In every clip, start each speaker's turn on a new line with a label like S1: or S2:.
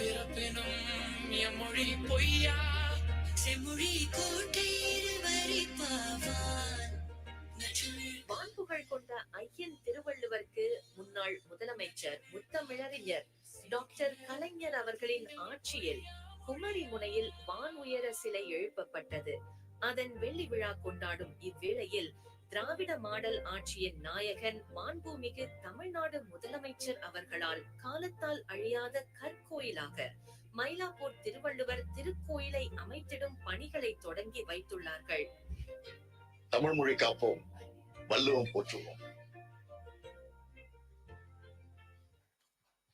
S1: பிறப்பினும் எம்மொழி பொய்யா?
S2: செம்மொழி கோட்டை பாவான்
S3: கொண்ட ஐயன் திருவள்ளுவருக்கு முன்னாள் முதலமைச்சர் முத்தமிழறிஞர் டாக்டர் கலைஞர் அவர்களின் ஆட்சியில் குமரி முனையில் வான் உயர சிலை எழுப்பப்பட்டது. அதன் வெள்ளி விழா கொண்டாடும் இவ்வேளையில் திராவிட மாடல் ஆட்சியின் நாயகன் மாண்புமிகு தமிழ்நாடு முதலமைச்சர் அவர்களால் காலத்தால் அழியாத கற்கோயிலாக மயிலாப்பூர் திருவள்ளுவர் திருக்கோயிலை அமைத்திடும் பணிகளை தொடங்கி வைத்துள்ளார்கள்.
S4: தமிழ் மொழி காப்போம் வள்ளுவம் போற்றுவோம்.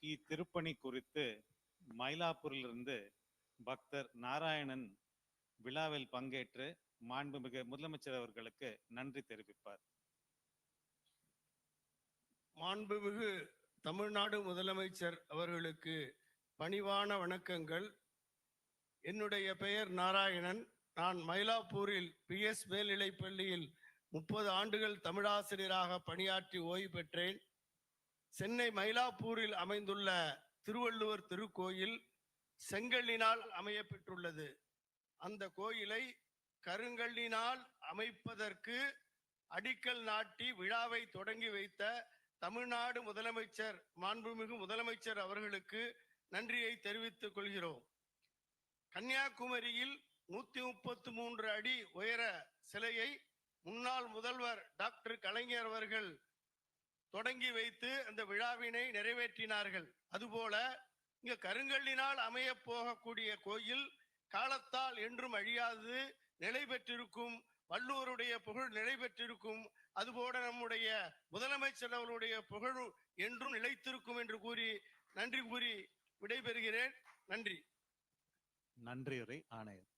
S5: இத்திருப்பணி குறித்து மயிலாப்பூரிலிருந்து பக்தர் நாராயணன் விழாவில் பங்கேற்று மாண்புமிகு முதலமைச்சர் அவர்களுக்கு நன்றி தெரிவிப்பார்.
S6: மாண்புமிகு தமிழ்நாடு முதலமைச்சர் அவர்களுக்கு பணிவான வணக்கங்கள். என்னுடைய பெயர் நாராயணன். நான் மயிலாப்பூரில் பிஎஸ் மேல்நிலைப் பள்ளியில் முப்பது ஆண்டுகள் தமிழாசிரியராக பணியாற்றி ஓய்வு பெற்றேன். சென்னை மயிலாப்பூரில் அமைந்துள்ள திருவள்ளுவர் திருக்கோயில் செங்கல்லினால் அமையப்பெற்றுள்ளது. அந்த கோயிலை கருங்கல்லினால் அமைப்பதற்கு அடிக்கல் நாட்டி விழாவை தொடங்கி வைத்த தமிழ்நாடு முதலமைச்சர் மாண்புமிகு முதலமைச்சர் அவர்களுக்கு நன்றியை தெரிவித்துக் கொள்கிறோம். கன்னியாகுமரியில் நூத்தி முப்பத்து மூன்று அடி உயர சிலையை முன்னாள் முதல்வர் டாக்டர் கலைஞர் அவர்கள் தொடங்கி வைத்து அந்த விழாவினை நிறைவேற்றினார்கள். அதுபோல இங்க கருங்கல்லினால் அமைய போகக்கூடிய கோயில் காலத்தால் என்றும் அழியாது. நிலை பெற்றிருக்கும் வள்ளுவருடைய புகழ் நிலை பெற்றிருக்கும் அதுபோல நம்முடைய முதலமைச்சர் அவருடைய புகழ் என்றும் நிலைத்திருக்கும் என்று கூறி நன்றி கூறி விடைபெறுகிறேன். நன்றி.
S5: நன்றியுரை ஆணையர்.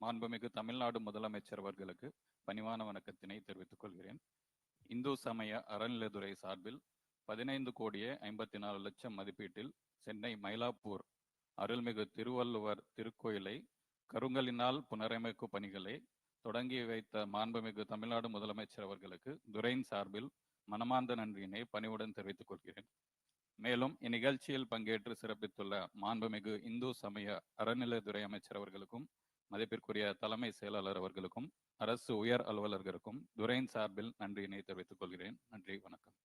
S7: மாண்புமிகு தமிழ்நாடு முதலமைச்சர் அவர்களுக்கு பணிவான வணக்கத்தினை தெரிவித்துக் கொள்கிறேன். இந்து சமய அறநிலைத்துறை சார்பில் பதினைந்து கோடியே ஐம்பத்தி நாலு லட்சம் மதிப்பீட்டில் சென்னை மயிலாப்பூர் அருள்மிகு திருவள்ளுவர் திருக்கோயிலை கருங்கலினால் புனரமைப்பு பணிகளை தொடங்கி வைத்த மாண்புமிகு தமிழ்நாடு முதலமைச்சர் அவர்களுக்கு துரையின் சார்பில் மனமார்ந்த நன்றியினை பணிவுடன் தெரிவித்துக் கொள்கிறேன். மேலும் இந்நிகழ்ச்சியில் பங்கேற்று சிறப்பித்துள்ள மாண்புமிகு இந்து சமய அறநிலைத்துறை அமைச்சர் அவர்களுக்கும் மதிப்பிற்குரிய தலைமை செயலாளர் அவர்களுக்கும் அரசு உயர் அலுவலர்களுக்கும் துரையின் சார்பில் நன்றியினை தெரிவித்துக் கொள்கிறேன். நன்றி வணக்கம்.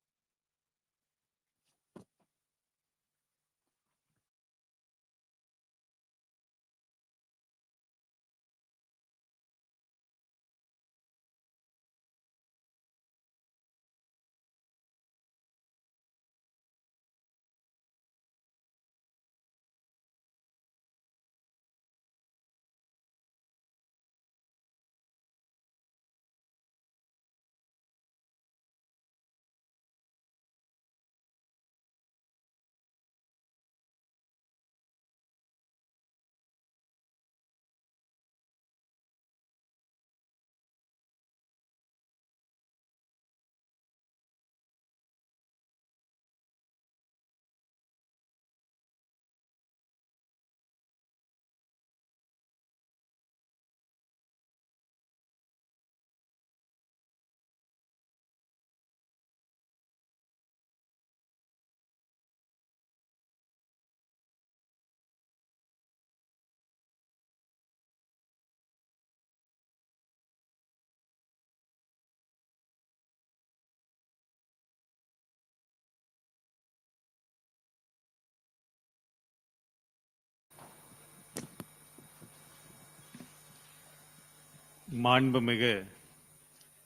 S5: மாண்புமிகு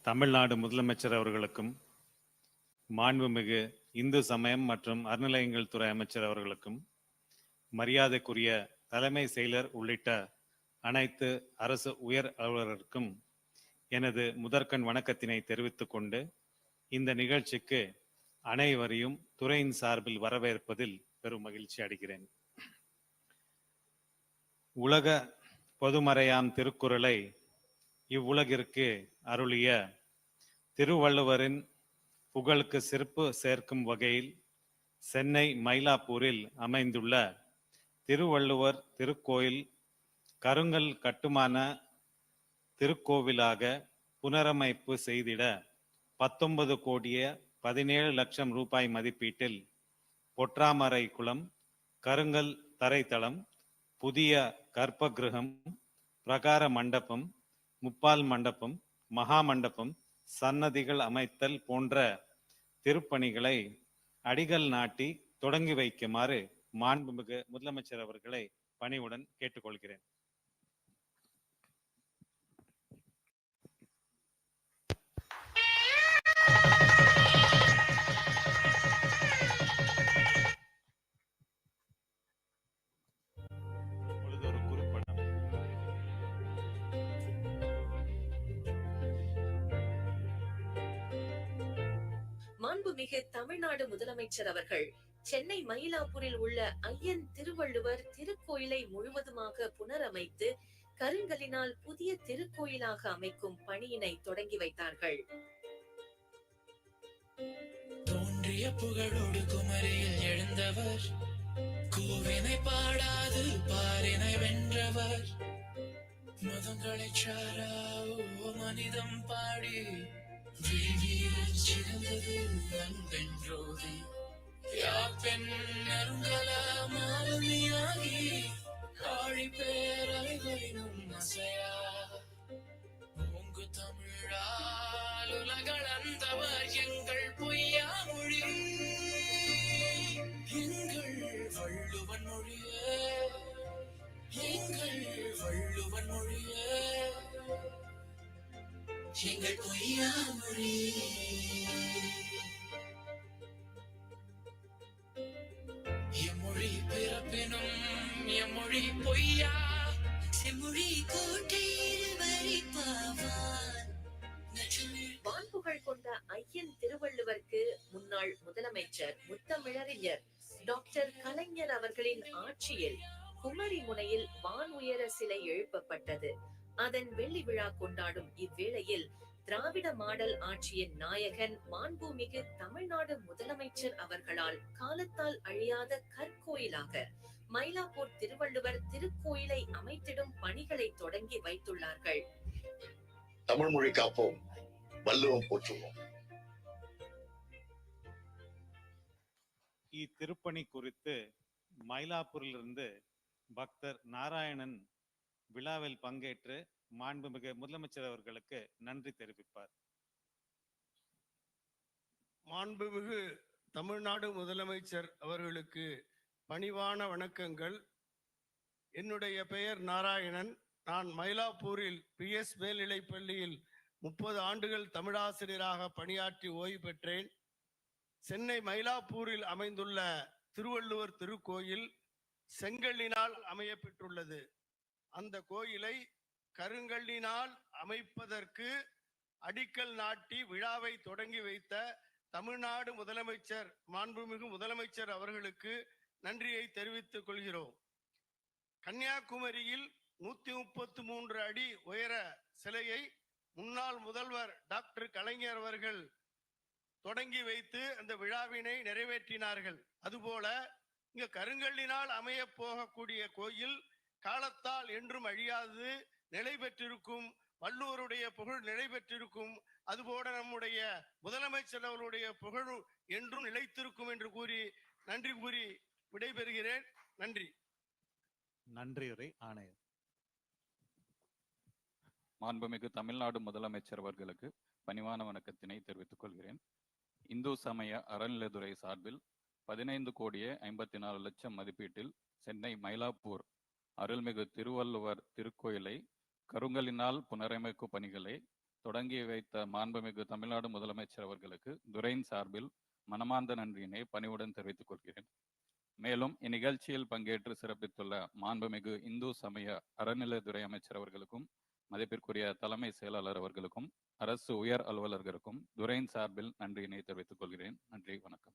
S5: தமிழ்நாடு முதலமைச்சர் அவர்களுக்கும் மாண்புமிகு இந்து சமயம் மற்றும் அறநிலையங்கள் துறை அமைச்சர் அவர்களுக்கும் மரியாதைக்குரிய தலைமை செயலர் உள்ளிட்ட அனைத்து அரசு உயர் அலுவலருக்கும் எனது முதற்கண் வணக்கத்தினை தெரிவித்துக் கொண்டு இந்த நிகழ்ச்சிக்கு அனைவரையும் துறையின் சார்பில் வரவேற்பதில் பெரும் மகிழ்ச்சி அடைகிறேன். உலக பொதுமறையாம் திருக்குறளை இவ்வுலகிற்கு அருளிய திருவள்ளுவரின் புகழுக்கு சிறப்பு சேர்க்கும் வகையில் சென்னை மயிலாப்பூரில் அமைந்துள்ள திருவள்ளுவர் திருக்கோயில் கருங்கல் கட்டுமான திருக்கோவிலாக புனரமைப்பு செய்திட பத்தொன்பது கோடிய பதினேழு லட்சம் ரூபாய் மதிப்பீட்டில் பொற்றாமரை குளம் கருங்கல் தரைத்தளம் புதிய கர்ப்பகிருகம் பிரகார மண்டபம் முப்பால் மண்டபம் மகா மண்டபம் சன்னதிகள் அமைத்தல் போன்ற திருப்பணிகளை அடிகள் நாட்டி தொடங்கி வைக்குமாறு மாண்புமிகு முதலமைச்சர் அவர்களை பணிவுடன் கேட்டுக்கொள்கிறேன்.
S3: மாண்புமிகு தமிழ்நாடு முதலமைச்சர் அவர்கள் சென்னை மயிலாப்பூரில் உள்ள ஐயன் திருவள்ளுவர் திருக்கோயிலை முழுவதுமாக புனரமைத்து கருங்கலினால் புதிய திருக்கோயிலாக அமைக்கும் பணியினை தொடங்கி வைத்தார்கள்.
S1: தோன்றிய புகழோடு குமரியில் எழுந்தவர் கூவினை பாடாது பாரினை வென்றவர். மதங்களை சாரா மனிதம் பாடி வீதியில் சிறந்தது அன்பென்றோதி யாப்பெண் நறுங்கல மாலுமியாகி ஆழி பேரலைகளினும் அசையா. உங்கு தமிழால் உலகளந்தவர் எங்கள் எங்கள் பொய்யாமொழி எம்மொழி பிறப்பினும் எம்மொழி பொய்யா
S2: செம்மொழி கோட்டையில் வரிப்பாவான் பாவான்
S3: வான்புகழ் கொண்ட ஐயன் திருவள்ளுவருக்கு முன்னாள் முதலமைச்சர் முத்தமிழறிஞர் டாக்டர் கலைஞர் அவர்களின் ஆட்சியில் குமரி முனையில் வான் உயர சிலை எழுப்பப்பட்டது. அதன் வெள்ளி விழா கொண்டாடும் இவ்வேளையில் திராவிட மாடல் ஆட்சியின் நாயகன் மாண்புமிகு தமிழ்நாடு முதலமைச்சர் அவர்களால் காலத்தால் அழியாத கற்கோயிலாக மயிலாப்பூர் திருவள்ளுவர் திருக்கோயிலை அமைத்திடும் பணிகளை தொடங்கி வைத்துள்ளார்கள்.
S4: தமிழ் மொழி காப்போம் வள்ளுவம் போற்றுவோம்.
S5: இத்திருப்பணி குறித்து மயிலாப்பூரிலிருந்து பக்தர் நாராயணன் விழாவில் பங்கேற்று மாண்புமிகு முதலமைச்சர் அவர்களுக்கு நன்றி தெரிவிப்பார்.
S6: மாண்புமிகு தமிழ்நாடு முதலமைச்சர் அவர்களுக்கு பணிவான வணக்கங்கள். என்னுடைய பெயர் நாராயணன். நான் மயிலாப்பூரில் பி. எஸ். மேல்நிலைப் பள்ளியில் முப்பது ஆண்டுகள் தமிழாசிரியராக பணியாற்றி ஓய்வு பெற்றேன். சென்னை மயிலாப்பூரில் அமைந்துள்ள திருவள்ளுவர் திருக்கோயில் செங்கல்லினால் அமையப்பெற்றுள்ளது. அந்த கோயிலை கருங்கல்லினால் அமைப்பதற்கு அடிக்கல் நாட்டி விழாவை தொடங்கி வைத்த தமிழ்நாடு முதலமைச்சர் மாண்புமிகு முதலமைச்சர் அவர்களுக்கு நன்றியை தெரிவித்துக் கொள்கிறோம். கன்னியாகுமரியில் நூத்தி முப்பத்து மூன்று அடி உயர சிலையை முன்னாள் முதல்வர் டாக்டர் கலைஞர் அவர்கள் தொடங்கி வைத்து அந்த விழாவினை நிறைவேற்றினார்கள். அதுபோல இங்க கருங்கல்லினால் அமைய போகக்கூடிய கோயில் காலத்தால் என்றும் அழியாது நிலை பெற்றிருக்கும் வள்ளுவருடைய புகழ் நிலை பெற்றிருக்கும் அதுபோல நம்முடைய முதலமைச்சர் அவருடைய புகழ் என்றும் நிலைத்திருக்கும் என்று கூறி நன்றி கூறி விடைபெறுகிறேன். நன்றி.
S5: நன்றியுரை ஆணையர்.
S7: மாண்புமிகு தமிழ்நாடு முதலமைச்சர் அவர்களுக்கு பணிவான வணக்கத்தினை தெரிவித்துக் கொள்கிறேன். இந்து சமய அறநிலைத்துறை சார்பில் பதினைந்து கோடியே ஐம்பத்தி நாலு லட்சம் மதிப்பீட்டில் சென்னை மயிலாப்பூர் அருள்மிகு திருவள்ளுவர் திருக்கோயிலை கருங்கலினால் புனரமைக்கும் பணிகளை தொடங்கி வைத்த மாண்புமிகு தமிழ்நாடு முதலமைச்சர் அவர்களுக்கு துரையின் சார்பில் மனமார்ந்த நன்றியினை பணிவுடன் தெரிவித்துக் கொள்கிறேன். மேலும் இந்நிகழ்ச்சியில் பங்கேற்று சிறப்பித்துள்ள மாண்புமிகு இந்து சமய அறநிலைத்துறை அமைச்சர் அவர்களுக்கும் மதிப்பிற்குரிய தலைமை செயலாளர் அவர்களுக்கும் அரசு உயர் அலுவலர்களுக்கும் துரையின் சார்பில் நன்றியினை தெரிவித்துக் கொள்கிறேன். நன்றி வணக்கம்.